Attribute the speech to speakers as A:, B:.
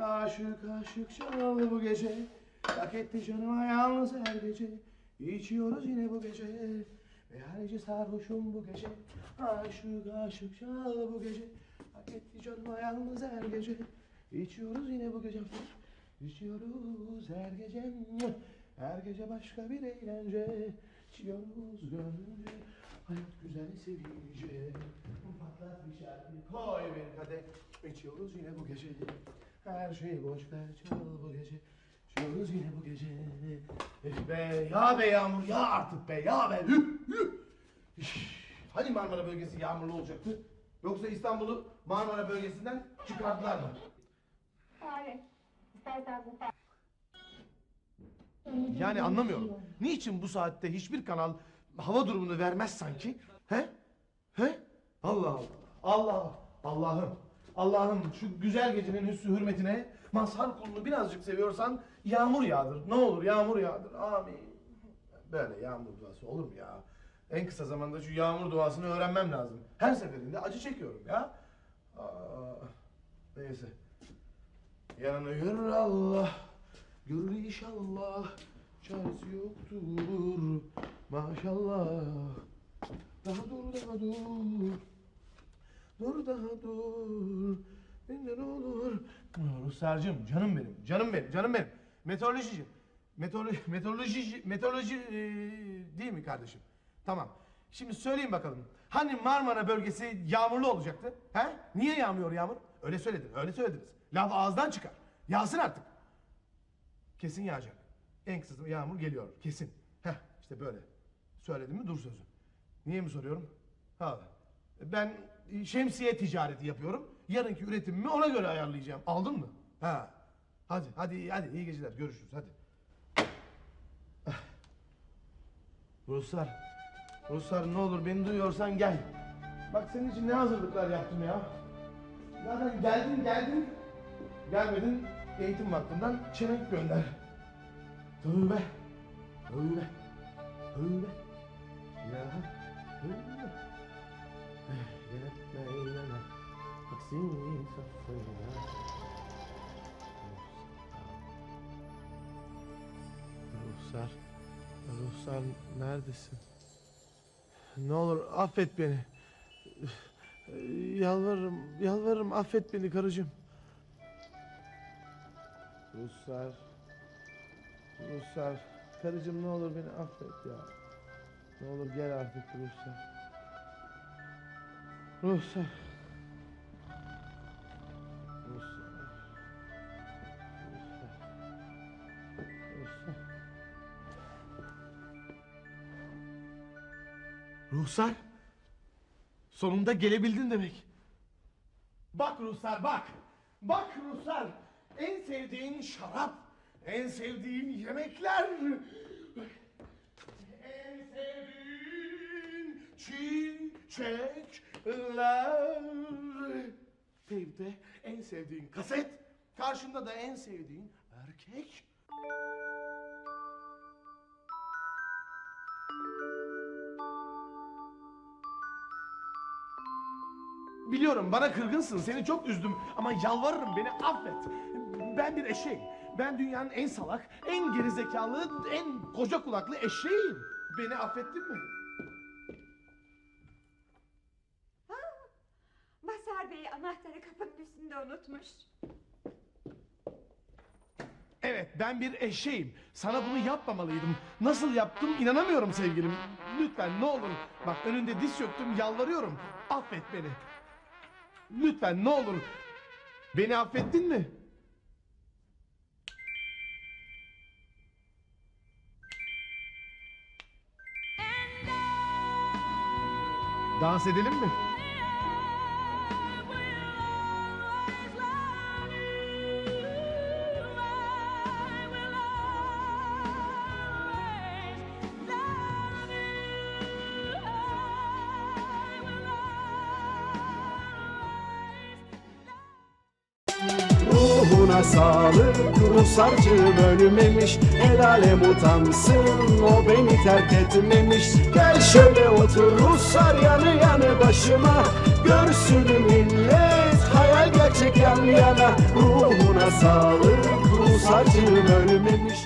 A: Aşık aşık çal bu gece. Hak etti canıma yalnız her gece. İçiyoruz yine bu gece. Ve harici sarhoşum bu gece. Aşık aşık çal bu gece. Hak etti canıma yalnız her gece. İçiyoruz yine bu gece. İçiyoruz her gece. Her gece başka bir eğlence. İçiyoruz gönlünce Hayat güzel sevince Patlat bir şarkı koy bir kadeh İçiyoruz yine bu gece Her şeyi boş ver çal bu gece İçiyoruz yine bu gece Üf be ya be yağmur ya artık be ya be hüh Üf, Hani Marmara bölgesi yağmurlu olacaktı? Yoksa İstanbul'u Marmara bölgesinden çıkardılar mı?
B: Fare. İstersen bu.
A: Yani anlamıyorum. Niçin bu saatte hiçbir kanal hava durumunu vermez sanki? He? He? Allah Allah. Allah Allah'ım. Allah'ım şu güzel gecenin hüsnü hürmetine mazhar kulunu birazcık seviyorsan yağmur yağdır. Ne olur yağmur yağdır. Amin. Böyle yağmur duası olur mu ya? En kısa zamanda şu yağmur duasını öğrenmem lazım. Her seferinde acı çekiyorum ya. Aa, neyse. Yanıyor Allah, görür inşallah, çaresi yoktur, maşallah. Daha dur, daha dur, dur daha dur, ne olur. Ruslarcığım, canım benim, canım benim, canım benim. Meteorolojici, meteoroloji, meteoroloji, meteoroloji e, değil mi kardeşim? Tamam. Şimdi söyleyin bakalım. Hani Marmara bölgesi yağmurlu olacaktı? He? Niye yağmıyor yağmur? Öyle söyledin, öyle söylediniz. Laf ağızdan çıkar. Yağsın artık. Kesin yağacak. En kısa yağmur geliyor. Kesin. Heh işte böyle. Söyledim mi dur sözü. Niye mi soruyorum? Ha. Ben şemsiye ticareti yapıyorum. Yarınki üretimimi ona göre ayarlayacağım. Aldın mı? Ha. Hadi hadi hadi iyi geceler. Görüşürüz hadi. Ruslar. Ruslar ne olur beni duyuyorsan gel. Bak senin için ne hazırlıklar yaptım ya. Zaten geldin geldin. Gelmedin eğitim vaktinden çelenk gönder. Tövbe. Tövbe. Tövbe. Ya. Tövbe. Yönetme eyleme. Aksini safına. Ruhsar. Ruhsar neredesin? Ne olur affet beni. Yalvarırım, yalvarırım affet beni karıcığım. Ruslar. Ruslar. Karıcığım ne olur beni affet ya. Ne olur gel artık Ruslar. Ruslar. Ruslar. Ruhsar. Sonunda gelebildin demek. Bak Ruhsar bak. Bak Ruhsar. En sevdiğin şarap. En sevdiğin yemekler. En sevdiğin çiçekler. Teypte en sevdiğin kaset. Karşında da en sevdiğin erkek. Biliyorum bana kırgınsın, seni çok üzdüm ama yalvarırım beni affet. Ben bir eşeğim. Ben dünyanın en salak, en gerizekalı, en koca kulaklı eşeğim. Beni affettin mi?
B: Ha, Mazhar Bey anahtarı kapının üstünde unutmuş.
A: Evet, ben bir eşeğim. Sana bunu yapmamalıydım. Nasıl yaptım inanamıyorum sevgilim. Lütfen ne olur. Bak önünde diz çöktüm, yalvarıyorum. Affet beni. Lütfen ne olur. Beni affettin mi? Dans edelim mi?
C: Ruhuna sağlık. Ruhsarcığım ölmemiş El alem utansın. O beni terk etmemiş. Gel şöyle otur Ruhsar yanı yanı başıma. Görsün millet Hayal gerçek yan yana. Ruhuna sağlık Ruhsarcığım ölmemiş